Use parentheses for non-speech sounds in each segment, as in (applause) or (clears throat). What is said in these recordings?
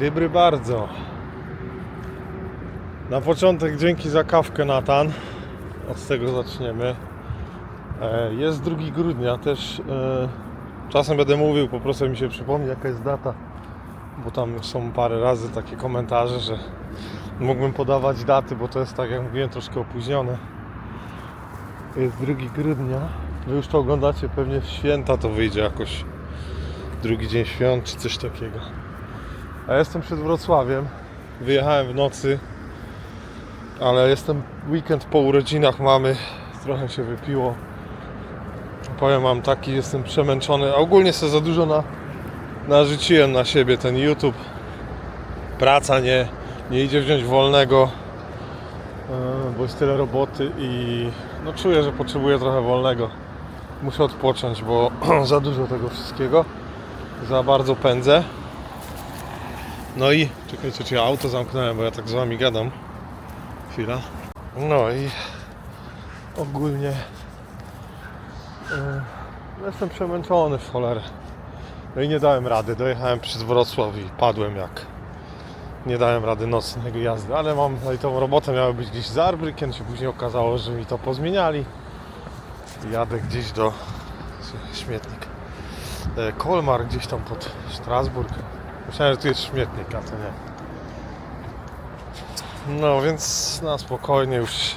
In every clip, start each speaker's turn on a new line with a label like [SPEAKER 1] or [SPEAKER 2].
[SPEAKER 1] Dobry bardzo. Na początek dzięki za kawkę Natan. Od tego zaczniemy. E, Jest 2 grudnia też. e, Czasem będę mówił, po prostu mi się przypomni jaka jest data. Bo tam są parę razy takie komentarze, że mógłbym podawać daty, bo to jest tak jak mówiłem troszkę opóźnione. Jest 2 grudnia. Wy już to oglądacie pewnie w święta to wyjdzie jakoś. Drugi dzień świąt czy coś takiego. A jestem przed Wrocławiem. Wyjechałem w nocy, ale jestem weekend po urodzinach mamy. Trochę się wypiło. Powiem wam taki, jestem przemęczony. Ogólnie sobie za dużo na, narzuciłem na siebie ten YouTube. Praca nie, nie idzie wziąć wolnego, e, bo jest tyle roboty i no czuję, że potrzebuję trochę wolnego. Muszę odpocząć, bo (clears throat) za dużo tego wszystkiego. Za bardzo pędzę. No i czekajcie, czy ja auto zamknąłem, bo ja tak z wami gadam. Chwila. No i ogólnie e, jestem przemęczony w cholerę. No i nie dałem rady. Dojechałem przez Wrocław i padłem jak. Nie dałem rady nocnego jazdy, ale mam no i tą robotę miały być gdzieś za Arbrykiem, się później okazało, że mi to pozmieniali. Jadę gdzieś do śmietnik. E, Kolmar gdzieś tam pod Strasburg. Myślałem, że tu jest śmietnik, a to nie. No więc na spokojnie już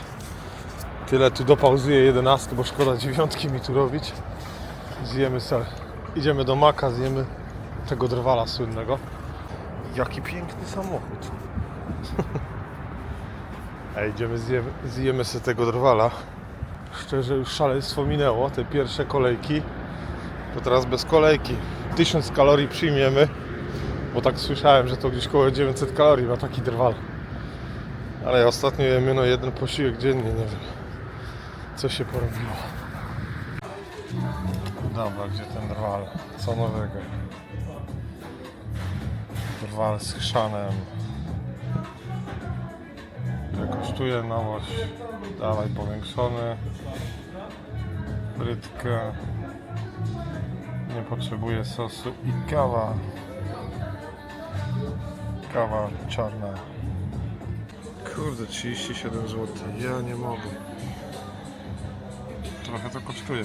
[SPEAKER 1] tyle tu dopauzuję 11, bo szkoda dziewiątki mi tu robić. Zjemy sobie, idziemy do Maka, zjemy tego drwala słynnego. Jaki piękny samochód. (laughs) A idziemy, zjemy, zjemy sobie tego drwala. Szczerze już szaleństwo minęło, te pierwsze kolejki. To teraz bez kolejki. 1000 kalorii przyjmiemy, bo tak słyszałem, że to gdzieś koło 900 kalorii ma taki drwal. Ale ja ostatnio jemy no jeden posiłek dziennie, nie wiem co się porobiło. Dobra, gdzie ten drwal? Co nowego? Drwal z chrzanem. Ile kosztuje nowość? Dawaj powiększony. Brytkę. Nie potrzebuję sosu i kawa. Kawa czarna. Kurde, 37 zł. Ja nie mogę. Trochę to kosztuje.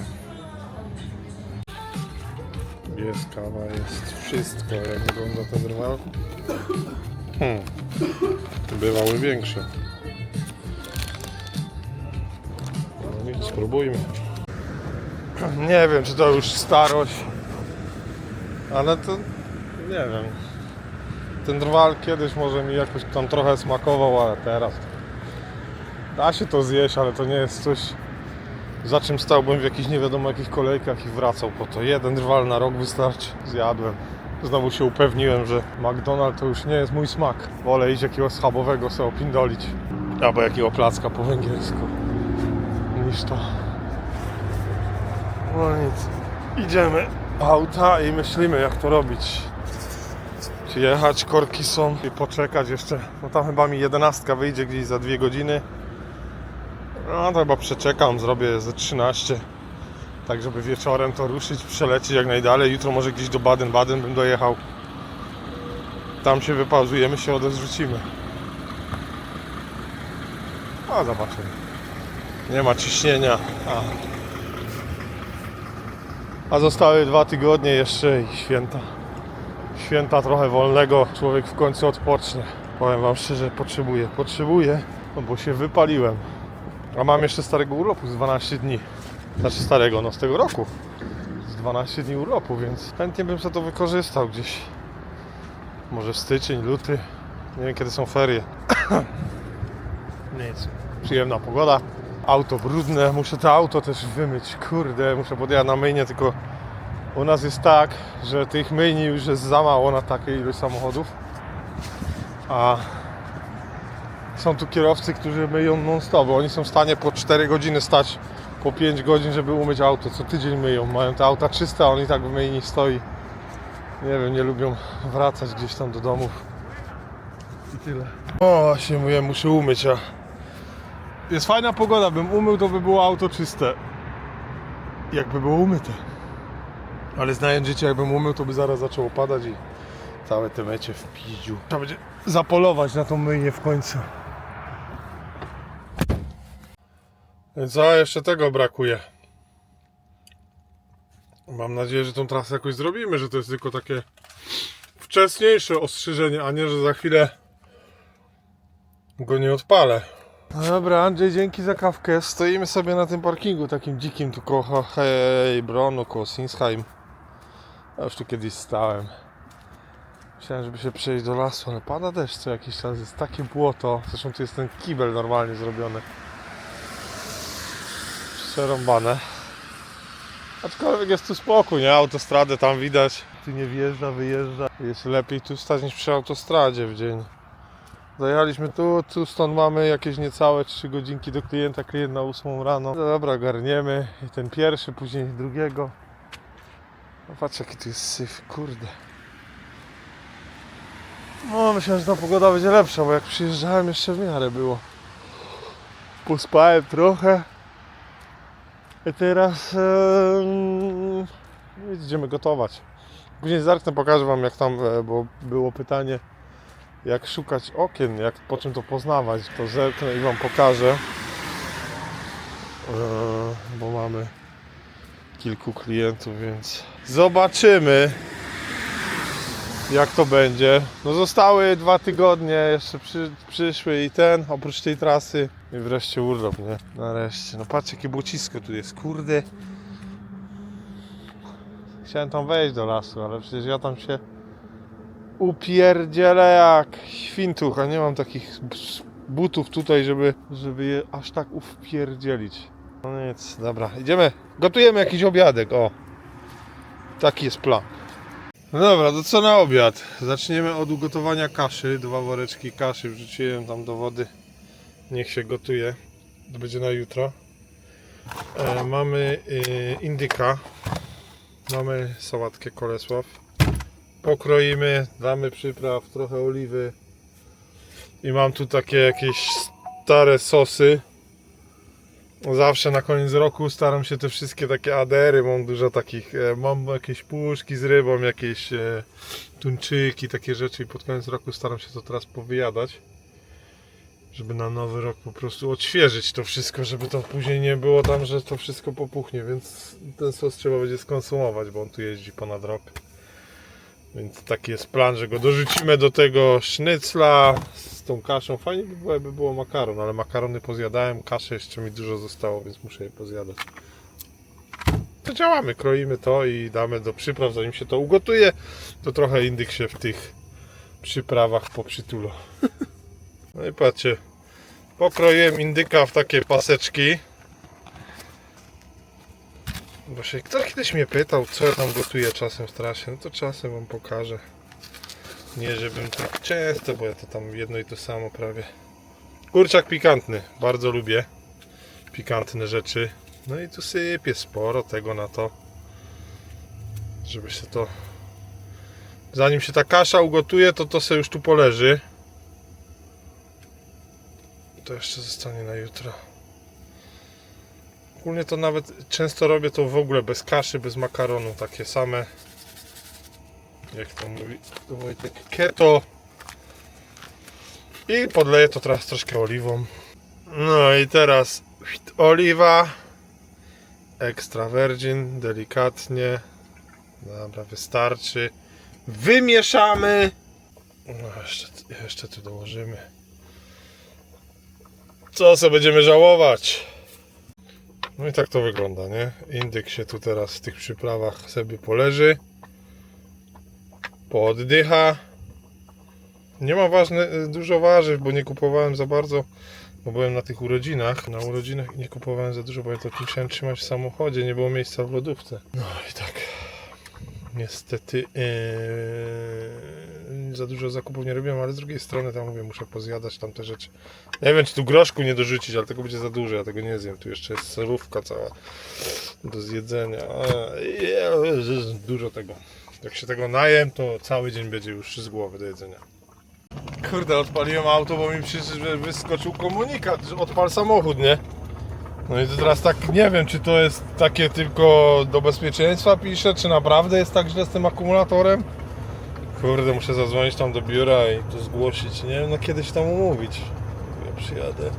[SPEAKER 1] Jest kawa, jest wszystko. Jak wygląda ten drwal? Hmm. Bywały większe. No nic, spróbujmy. Nie wiem, czy to już starość, ale to nie wiem. Ten drwal kiedyś może mi jakoś tam trochę smakował, ale teraz da się to zjeść, ale to nie jest coś, za czym stałbym w jakichś nie wiadomo jakich kolejkach i wracał po to. Jeden drwal na rok wystarczy. Zjadłem. Znowu się upewniłem, że McDonald's to już nie jest mój smak. Wolę iść jakiegoś schabowego sobie opindolić. Albo jakiego placka po węgiersku. Niż to. No nic. Idziemy auta i myślimy jak to robić. Jechać, korki są i poczekać jeszcze. No tam chyba mi jedenastka wyjdzie gdzieś za dwie godziny. No to chyba przeczekam, zrobię ze 13. Tak żeby wieczorem to ruszyć, przelecieć jak najdalej. Jutro może gdzieś do Baden-Baden bym dojechał. Tam się wypauzujemy, się odezrzucimy. A zobaczymy. Nie ma ciśnienia. A. A zostały dwa tygodnie jeszcze i święta. Święta trochę wolnego, człowiek w końcu odpocznie. Powiem wam szczerze, potrzebuję, potrzebuję, no bo się wypaliłem. A mam jeszcze starego urlopu z 12 dni. Znaczy starego, no z tego roku. Z 12 dni urlopu, więc chętnie bym sobie to wykorzystał gdzieś. Może w styczeń, luty. Nie wiem kiedy są ferie. Nic. Przyjemna pogoda. Auto brudne, muszę to auto też wymyć. Kurde, muszę podjechać na myjnie, tylko u nas jest tak, że tych myjni już jest za mało na takiej ilość samochodów. A są tu kierowcy, którzy myją non-stop. Oni są w stanie po 4 godziny stać, po 5 godzin, żeby umyć auto. Co tydzień myją. Mają te auta czyste, a oni tak w myjni stoi. Nie wiem, nie lubią wracać gdzieś tam do domów. I tyle. O, właśnie mówię, muszę umyć, a jest fajna pogoda, bym umył, to by było auto czyste. Jakby było umyte. Ale znając życie, jakbym umył, to by zaraz zaczęło padać i Całe te mecie w piździu. Trzeba będzie zapolować na tą myjnię w końcu. Więc co, jeszcze tego brakuje. Mam nadzieję, że tą trasę jakoś zrobimy, że to jest tylko takie wcześniejsze ostrzeżenie, a nie, że za chwilę go nie odpalę. No dobra, Andrzej, dzięki za kawkę. Stoimy sobie na tym parkingu takim dzikim tu koło hej, Bronu, koło Sinsheim. Ja już tu kiedyś stałem. Myślałem, żeby się przejść do lasu, ale pada deszcz co jakiś czas. Jest takie błoto. Zresztą tu jest ten kibel normalnie zrobiony. Przerąbane. Aczkolwiek jest tu spokój, nie? Autostradę tam widać. Tu nie wjeżdża, wyjeżdża. Jest lepiej tu stać niż przy autostradzie w dzień. Zajechaliśmy tu, tu stąd mamy jakieś niecałe 3 godzinki do klienta, klient na 8 rano. No Dobra, garniemy i ten pierwszy, później drugiego. No patrz jaki tu jest syf, kurde. No myślałem, że ta pogoda będzie lepsza, bo jak przyjeżdżałem jeszcze w miarę było. Pospałem trochę. I teraz em, idziemy gotować. Później zerknę, pokażę wam jak tam, e, bo było pytanie jak szukać okien, jak po czym to poznawać, to zerknę i wam pokażę. Eee, bo mamy kilku klientów, więc zobaczymy jak to będzie. No zostały dwa tygodnie, jeszcze przy, przyszły i ten, oprócz tej trasy i wreszcie urlop, nie? Nareszcie. No patrzcie jakie błocisko tu jest, kurde. Chciałem tam wejść do lasu, ale przecież ja tam się upierdzielę jak świntuch, a nie mam takich butów tutaj, żeby, żeby je aż tak upierdzielić. No nic, dobra, idziemy, gotujemy jakiś obiadek, o. Taki jest plan. No dobra, to co na obiad? Zaczniemy od ugotowania kaszy, dwa woreczki kaszy wrzuciłem tam do wody. Niech się gotuje, to będzie na jutro. E, mamy e, indyka, mamy sałatkę kolesław pokroimy, damy przypraw, trochę oliwy i mam tu takie jakieś stare sosy zawsze na koniec roku staram się te wszystkie takie adery, mam dużo takich e, mam jakieś puszki z rybą, jakieś e, tuńczyki, takie rzeczy i pod koniec roku staram się to teraz powyjadać żeby na nowy rok po prostu odświeżyć to wszystko, żeby to później nie było tam, że to wszystko popuchnie, więc ten sos trzeba będzie skonsumować, bo on tu jeździ ponad rok. Więc taki jest plan, że go dorzucimy do tego sznycla z tą kaszą. Fajnie by było, jakby było makaron, ale makarony pozjadałem, kaszy jeszcze mi dużo zostało, więc muszę je pozjadać. To działamy, kroimy to i damy do przypraw, zanim się to ugotuje, to trochę indyk się w tych przyprawach poprzytulo. (laughs) No i patrzcie, pokroiłem indyka w takie paseczki. Się ktoś kiedyś mnie pytał, co ja tam gotuję czasem w trasie, no to czasem wam pokażę. Nie żebym tak często, bo ja to tam jedno i to samo prawie. Kurczak pikantny, bardzo lubię pikantne rzeczy. No i tu sypię sporo tego na to, żeby się to... Zanim się ta kasza ugotuje, to to sobie już tu poleży. To jeszcze zostanie na jutro. Ogólnie to nawet często robię to w ogóle bez kaszy, bez makaronu, takie same. Jak to mówi to Wojtek, keto. I podleję to teraz troszkę oliwą. No i teraz oliwa. Extra virgin, delikatnie. Dobra, wystarczy. Wymieszamy. No jeszcze, jeszcze tu dołożymy. Co sobie będziemy żałować? No i tak to wygląda, nie? Indyk się tu teraz w tych przyprawach sobie poleży. Pooddycha. Nie ma ważne, dużo warzyw, bo nie kupowałem za bardzo, bo byłem na tych urodzinach. Na urodzinach nie kupowałem za dużo, bo ja to musiałem trzymać w samochodzie, nie było miejsca w lodówce. No i tak. Niestety yy, za dużo zakupów nie robiłem, ale z drugiej strony tam mówię, muszę pozjadać tam te rzeczy. Nie wiem, czy tu groszku nie dorzucić, ale tego będzie za dużo, ja tego nie zjem. Tu jeszcze jest serówka cała do zjedzenia. Dużo tego. Jak się tego najem, to cały dzień będzie już z głowy do jedzenia. Kurde, odpaliłem auto, bo mi przecież wyskoczył komunikat, że odpal samochód, nie? No i to teraz tak nie wiem, czy to jest takie tylko do bezpieczeństwa pisze, czy naprawdę jest tak źle z tym akumulatorem. Kurde, muszę zadzwonić tam do biura i to zgłosić. Nie wiem, no kiedyś tam umówić. Ja przyjadę.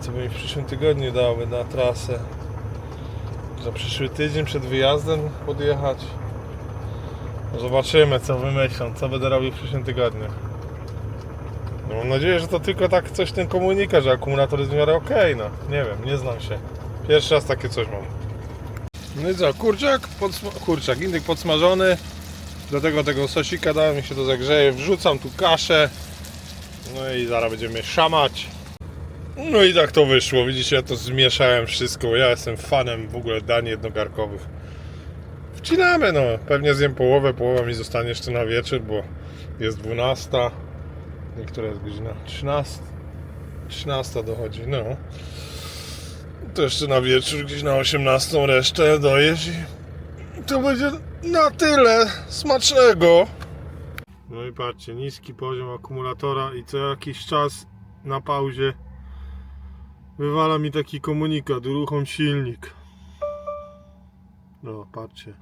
[SPEAKER 1] Co by mi w przyszłym tygodniu dały na trasę. Za przyszły tydzień przed wyjazdem podjechać. No Zobaczymy, co wymyślą, co będę robił w przyszłym tygodniu. No mam nadzieję, że to tylko tak coś ten komunikat, że akumulator jest w miarę okej, no. Nie wiem, nie znam się. Pierwszy raz takie coś mam. No i co, kurczak, podsma- kurczak, indyk podsmażony. Do tego tego sosika dałem, mi się to zagrzeje, wrzucam tu kaszę. No i zaraz będziemy szamać. No i tak to wyszło, widzicie, ja to zmieszałem wszystko, ja jestem fanem w ogóle dań jednogarkowych. Wcinamy no, pewnie zjem połowę, połowa mi zostanie jeszcze na wieczór, bo jest 12. Niektóra jest godzina 13. 13 dochodzi, no. To jeszcze na wieczór, gdzieś na 18 resztę dojesz i to będzie na tyle smacznego. No i patrzcie, niski poziom akumulatora i co jakiś czas na pauzie wywala mi taki komunikat, uruchom silnik. No, patrzcie.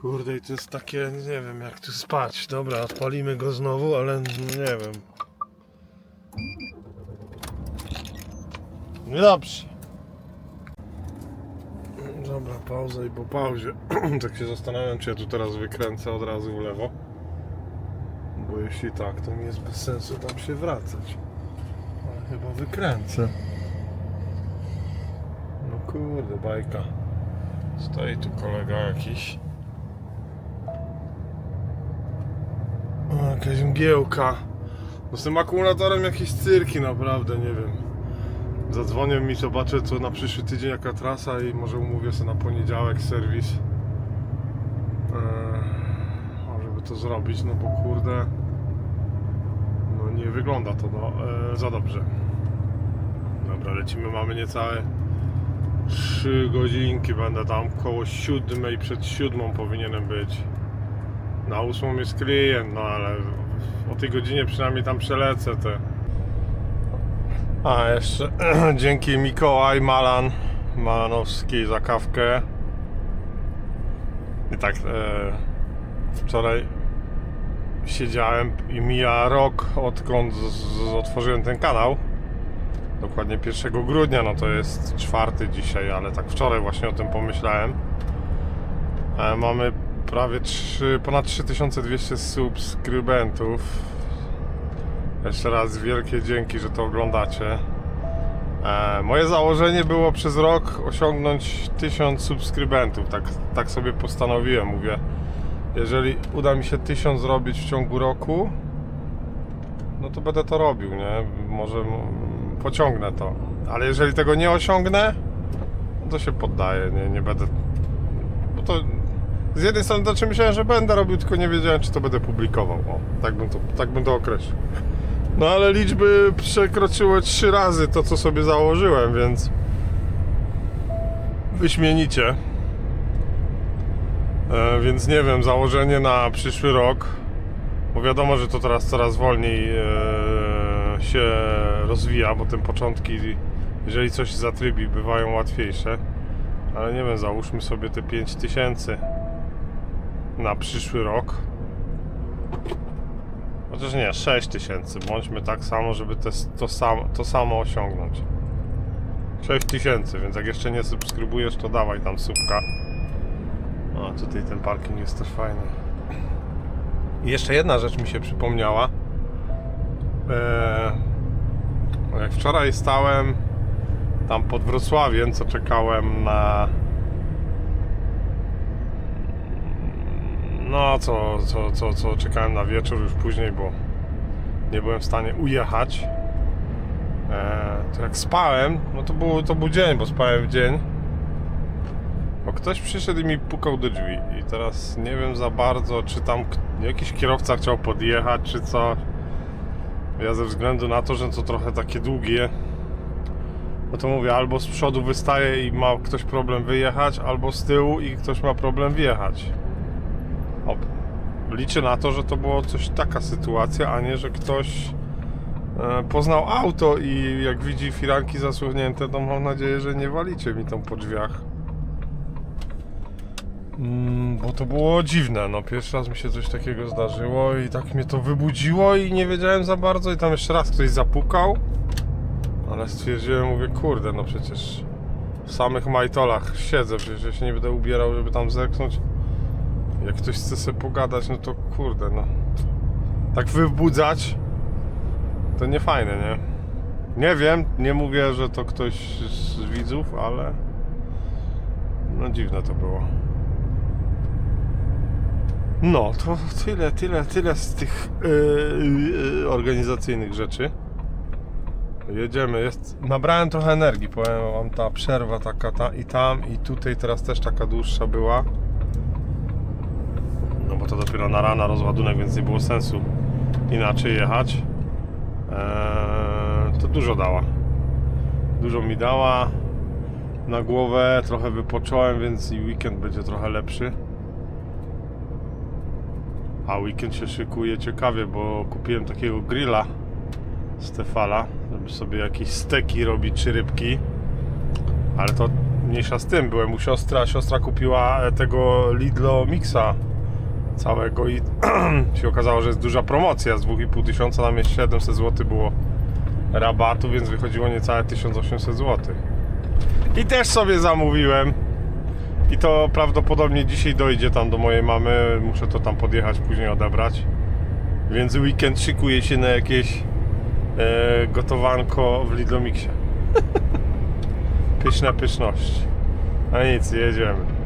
[SPEAKER 1] Kurde, i to jest takie, nie wiem jak tu spać. Dobra, odpalimy go znowu, ale nie wiem. No dobrze. Dobra, pauza i po pauzie. (clears throat) tak się zastanawiam, czy ja tu teraz wykręcę od razu w lewo. Bo jeśli tak, to mi jest bez sensu tam się wracać. Ale chyba wykręcę. No kurde, bajka. Stoi tu kolega jakiś. Jakaś mgiełka. No z tym akumulatorem jakieś cyrki naprawdę, nie wiem. Zadzwonię mi, zobaczę co na przyszły tydzień jaka trasa i może umówię sobie na poniedziałek serwis. Eee, żeby to zrobić, no bo kurde. No nie wygląda to no, e, za dobrze. Dobra, lecimy, mamy niecałe 3 godzinki, będę tam koło 7, przed 7 powinienem być. Na 8 jest klient, no ale o tej godzinie przynajmniej tam przelecę te. A jeszcze (clears throat) dzięki Mikołaj Malan Malanowski za kawkę. I tak e, wczoraj siedziałem i mija rok odkąd z, z, otworzyłem ten kanał. Dokładnie 1 grudnia, no to jest czwarty dzisiaj, ale tak wczoraj właśnie o tym pomyślałem. E, mamy prawie 3, ponad 3200 subskrybentów. Jeszcze raz wielkie dzięki, że to oglądacie. E, moje założenie było przez rok osiągnąć 1000 subskrybentów. Tak, tak sobie postanowiłem. Mówię, jeżeli uda mi się 1000 zrobić w ciągu roku, no to będę to robił, nie? Może pociągnę to. Ale jeżeli tego nie osiągnę, no to się poddaję, nie, nie będę. Bo to z jednej strony to znaczy myślałem, że będę robił, tylko nie wiedziałem, czy to będę publikował. O, tak bym to, tak bym to określił. No ale liczby przekroczyły trzy razy to, co sobie założyłem, więc wyśmienicie. E, więc nie wiem, założenie na przyszły rok, bo wiadomo, że to teraz coraz wolniej e, się rozwija, bo te początki, jeżeli coś zatrybi, bywają łatwiejsze. Ale nie wiem, załóżmy sobie te 5000 na przyszły rok. Chociaż nie, 6000. Bądźmy tak samo, żeby te, to, sam, to samo osiągnąć. 6000, więc jak jeszcze nie subskrybujesz, to dawaj tam subka. A tutaj ten parking jest też fajny. I jeszcze jedna rzecz mi się przypomniała. Eee, jak wczoraj stałem tam pod Wrocławiem, co czekałem na No, co, co, co, co czekałem na wieczór już później, bo nie byłem w stanie ujechać. Eee, to jak spałem, no to, było, to był dzień, bo spałem w dzień. Bo ktoś przyszedł i mi pukał do drzwi. I teraz nie wiem za bardzo, czy tam jakiś kierowca chciał podjechać, czy co. Ja ze względu na to, że to trochę takie długie, no to mówię, albo z przodu wystaje i ma ktoś problem wyjechać, albo z tyłu i ktoś ma problem wjechać. Liczę na to, że to było coś taka sytuacja, a nie, że ktoś e, poznał auto i jak widzi firanki zasłonięte, to mam nadzieję, że nie walicie mi tam po drzwiach. Mm, bo to było dziwne, no pierwszy raz mi się coś takiego zdarzyło i tak mnie to wybudziło i nie wiedziałem za bardzo i tam jeszcze raz ktoś zapukał, ale stwierdziłem, mówię, kurde, no przecież w samych majtolach siedzę, przecież ja się nie będę ubierał, żeby tam zerknąć. Jak ktoś chce sobie pogadać, no to kurde, no. Tak wybudzać, to nie fajne, nie? Nie wiem, nie mówię, że to ktoś z widzów, ale no dziwne to było. No, to tyle, tyle, tyle z tych yy, organizacyjnych rzeczy. Jedziemy, jest... Nabrałem trochę energii, powiem wam, ta przerwa taka ta, i tam, i tutaj teraz też taka dłuższa była. Bo to dopiero na rana rozładunek, więc nie było sensu inaczej jechać. Eee, to dużo dała. Dużo mi dała na głowę, trochę wypocząłem, więc i weekend będzie trochę lepszy. A weekend się szykuje ciekawie, bo kupiłem takiego grilla Stefala, żeby sobie jakieś steki robić czy rybki. Ale to mniejsza z tym, byłem u siostry, a siostra kupiła tego Lidlo Mixa całego i (clears throat) się okazało, że jest duża promocja z 2,5 tysiąca, tam jest 700 zł było rabatu, więc wychodziło niecałe 1800 zł. I też sobie zamówiłem. I to prawdopodobnie dzisiaj dojdzie tam do mojej mamy. Muszę to tam podjechać, później odebrać. Więc weekend szykuje się na jakieś e, gotowanko w Lidlomixie. (laughs) Pyszne pyszności. A nic, jedziemy.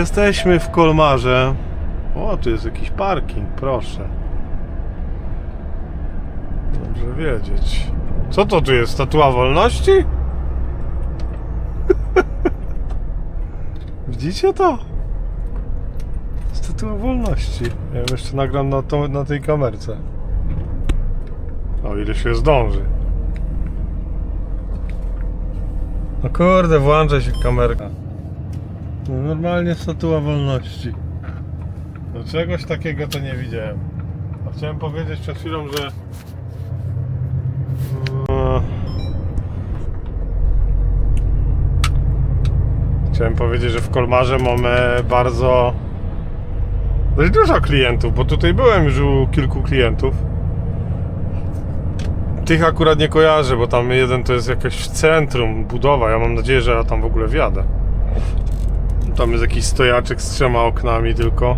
[SPEAKER 1] Jesteśmy w Kolmarze. O, tu jest jakiś parking, proszę. Dobrze wiedzieć. Co to tu jest? Statua wolności? (laughs) Widzicie to? Statua wolności. Ja ją jeszcze nagram na, to, na tej kamerce. O ile się zdąży. No kurde, włącza się kamerka. No normalnie statua wolności. Do czegoś takiego to nie widziałem. A chciałem powiedzieć przed chwilą, że e, Chciałem powiedzieć, że w Kolmarze mamy bardzo Dość dużo klientów, bo tutaj byłem już u kilku klientów. Tych akurat nie kojarzę, bo tam jeden to jest jakieś centrum, budowa. Ja mam nadzieję, że ja tam w ogóle wjadę. Tam jest jakiś stojaczek z trzema oknami tylko.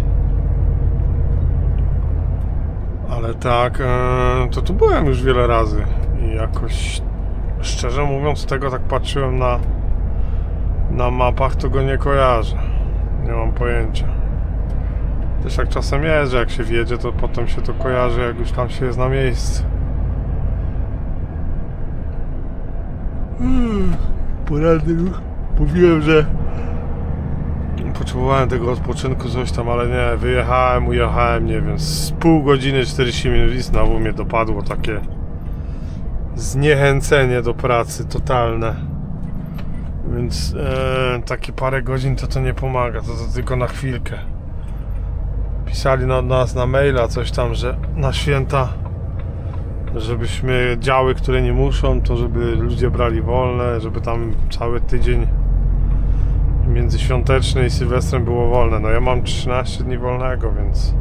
[SPEAKER 1] Ale tak, e, to tu byłem już wiele razy i jakoś szczerze mówiąc tego tak patrzyłem na na mapach to go nie kojarzę. Nie mam pojęcia. Też jak czasem jest, że jak się wjedzie, to potem się to kojarzy, jak już tam się jest na miejscu. Hmm, Poranny ruch. Mówiłem, że potrzebowałem tego odpoczynku, coś tam, ale nie, wyjechałem, ujechałem, nie wiem, z pół godziny, 40 minut i znowu mnie dopadło takie zniechęcenie do pracy totalne. Więc e, takie parę godzin to to nie pomaga, to, to tylko na chwilkę. Pisali na nas na maila coś tam, że na święta, żebyśmy działy, które nie muszą, to żeby ludzie brali wolne, żeby tam cały tydzień międzyświąteczny i sylwestrem było wolne. No ja mam 13 dni wolnego, więc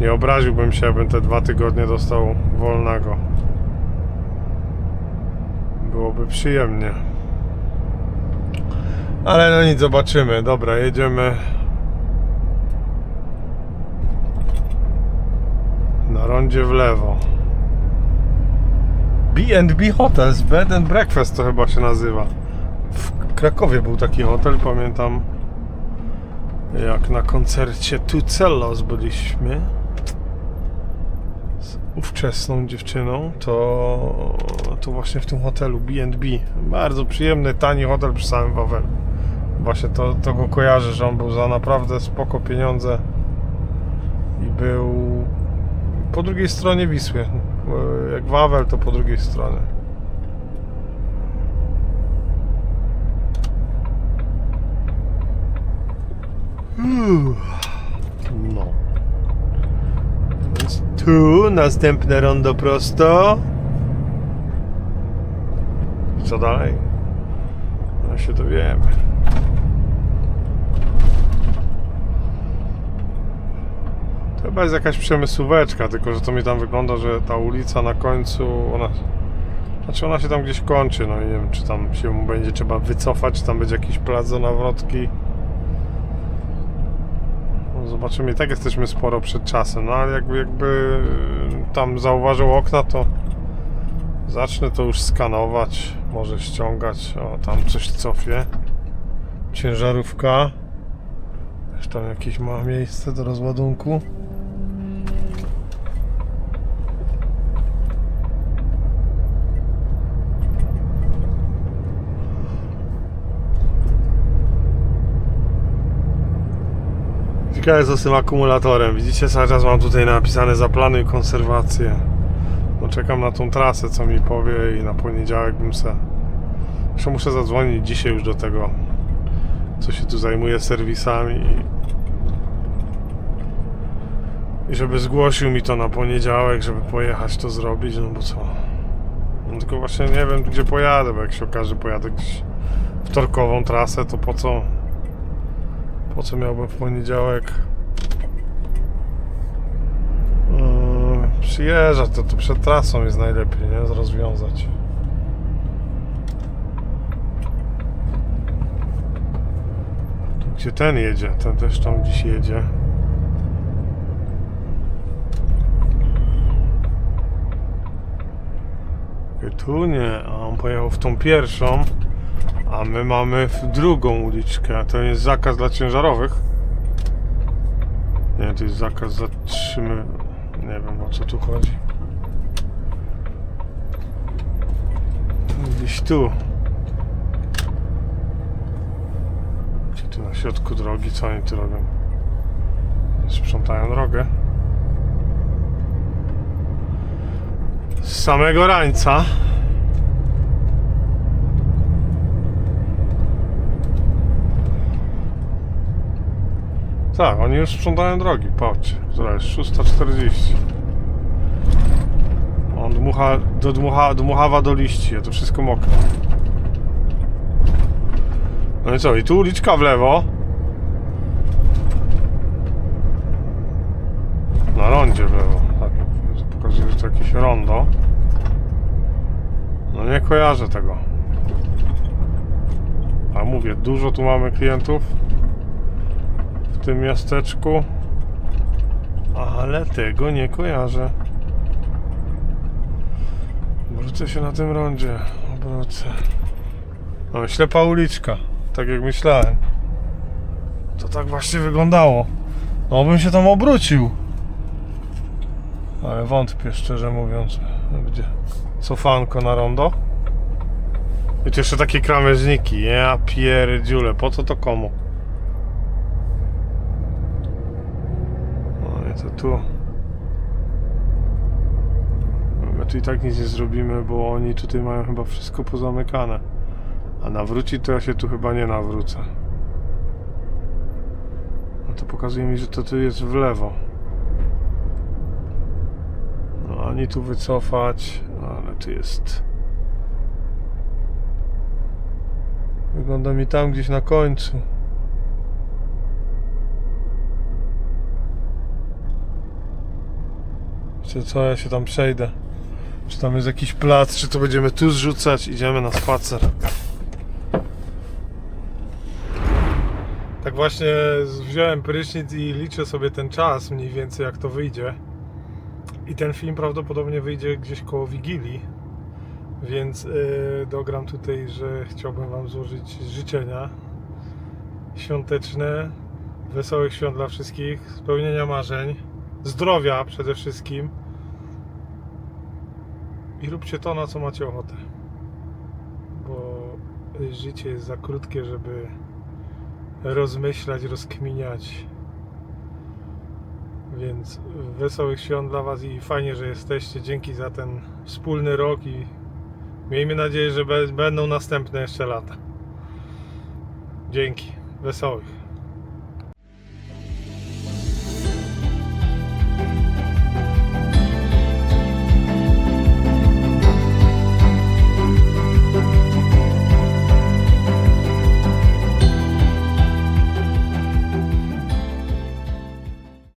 [SPEAKER 1] nie obraziłbym się, abym te dwa tygodnie dostał wolnego. Byłoby przyjemnie. Ale no nic, zobaczymy. Dobra, jedziemy. Na rondzie w lewo. B&B Hotels, Bed and Breakfast to chyba się nazywa. Krakowie był taki hotel, pamiętam jak na koncercie Tucellos byliśmy z ówczesną dziewczyną, to, to właśnie w tym hotelu B&B. Bardzo przyjemny, tani hotel przy samym Wawelu. Właśnie to, to go kojarzę, że on był za naprawdę spoko pieniądze i był po drugiej stronie Wisły. Jak Wawel, to po drugiej stronie. No. Więc tu następne rondo prosto. Co dalej? No się dowiemy. To chyba jest jakaś przemysłóweczka, tylko że to mi tam wygląda, że ta ulica na końcu, ona... Znaczy ona się tam gdzieś kończy, no i nie wiem, czy tam się będzie trzeba wycofać, czy tam będzie jakiś plac do nawrotki. Zobaczymy, i tak jesteśmy sporo przed czasem, no ale jakby, jakby tam zauważył okna, to zacznę to już skanować, może ściągać, o tam coś cofie. Ciężarówka. Też tam jakieś ma miejsce do rozładunku. Ciekawe co z tym akumulatorem. Widzicie, cały czas mam tutaj napisane zaplanuj konserwację. No czekam na tą trasę, co mi powie i na poniedziałek bym se... Jeszcze muszę zadzwonić dzisiaj już do tego, co się tu zajmuje serwisami i... I żeby zgłosił mi to na poniedziałek, żeby pojechać to zrobić, no bo co? No tylko właśnie nie wiem, gdzie pojadę, bo jak się okaże, pojadę gdzieś wtorkową trasę, to po co... Po co miałbym w poniedziałek yy, przyjeżdżać? To, to przed trasą jest najlepiej, nie? Rozwiązać. Gdzie ten jedzie? Ten też tam gdzieś jedzie. Tu nie, a on pojechał w tą pierwszą. A my mamy drugą uliczkę. To jest zakaz dla ciężarowych. Nie, to jest zakaz zatrzymy. Nie wiem o co tu chodzi. Gdzieś tu. Gdzie tu na środku drogi? Co oni tu robią? Sprzątają drogę. Z samego rańca. Tak, oni już sprzątają drogi, patrzcie. Zaraz, 6.40. On dmucha, do dmucha, dmuchawa do liści, a to wszystko mokre. No i co, i tu uliczka w lewo. na rondzie w lewo. Tak, pokazuje, że to jakieś rondo. No nie kojarzę tego. A mówię, dużo tu mamy klientów tym miasteczku, ale tego nie kojarzę. Obrócę się na tym rondzie. Obrócę. No, ślepa uliczka, tak jak myślałem. To tak właśnie wyglądało. No bym się tam obrócił. Ale wątpię, szczerze mówiąc. Gdzie? Cofanko na rondo? Tu jeszcze takie krawężniki. Ja pierdziule, po co to komu? No i to tu. My tu i tak nic nie zrobimy, bo oni tutaj mają chyba wszystko pozamykane. A nawrócić to ja się tu chyba nie nawrócę. No to pokazuje mi, że to tu jest w lewo. No ani tu wycofać, no ale tu jest. Wygląda mi tam gdzieś na końcu. Wiecie co, ja się tam przejdę. Czy tam jest jakiś plac, czy to będziemy tu zrzucać? Idziemy na spacer. Tak właśnie wziąłem prysznic i liczę sobie ten czas mniej więcej jak to wyjdzie. I ten film prawdopodobnie wyjdzie gdzieś koło Wigilii. Więc yy, dogram tutaj, że chciałbym Wam złożyć życzenia świąteczne, wesołych świąt dla wszystkich, spełnienia marzeń, zdrowia przede wszystkim. I róbcie to, na co macie ochotę. Bo życie jest za krótkie, żeby rozmyślać, rozkminiać. Więc wesołych świąt dla Was i fajnie, że jesteście. Dzięki za ten wspólny rok i miejmy nadzieję, że będą następne jeszcze lata. Dzięki. Wesołych.